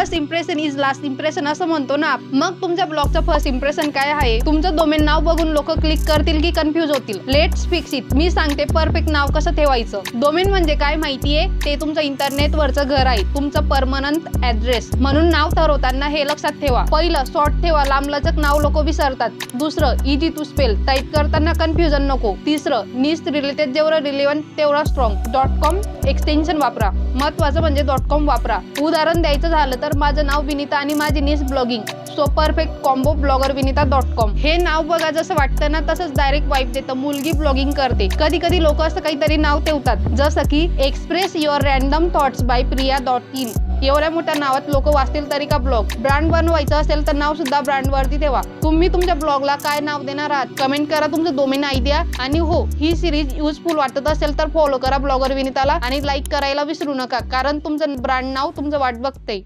First impression is last impression असं म्हणतो ना. मग तुमच्या ब्लॉगचं फर्स्ट इम्प्रेशन काय आहे? तुमचं डोमेन नाव बघून लोक क्लिक करतील की कन्फ्युज होतील? लेट्स फिक्स इट मी सांगते परफेक्ट नाव कसं ठेवायचं. डोमेन म्हणजे काय माहितीये? ते तुमचं इंटरनेटवरचं घर आहे. तुमचं परमनंट ऍड्रेस म्हणून नाव ठरवताना हे लक्षात ठेवा. पहिलं शॉर्ट ठेवा लांबलचक नाव लोक विसरतात. दुसरं इजी टू स्पेल टाईप करताना कन्फ्युजन नको. तिसरं निस्ट रिलेटेड जेवढं रिलेव्हंट तेवढा स्ट्रॉंग डॉट कॉम एक्सटेन्शन वापरा. महत्वाचं म्हणजे डॉट कॉम वापरा. उदाहरण द्यायचं झालं तर तर माझं नाव विनिता आणि माझी niche blogging. So perfect combo blogger Vinita dot com हे नाव बघा जसं वाटतं ना तसंच डायरेक्ट वाईफ देतं. मुलगी ब्लॉगिंग करते. कधी कधी लोक असं काहीतरी नाव ठेवतात जसं की express your random thoughts by Priya dot in एवढ्या मोठ्या नावात लोक वाचतील तरी का ब्लॉग ब्रँड बनवायचं असेल तर नाव सुद्धा ब्रँड वरती ठेवा. तुम्ही तुमच्या ब्लॉगला काय नाव देणार आहात? कमेंट करा तुमचं डोमेन आयडिया आणि हो ही सिरीज युजफुल वाटत असेल तर फॉलो करा ब्लॉगर विनिताला. आणि लाईक करायला विसरू नका कारण तुमचं ब्रँड नाव तुमचं वाट बघते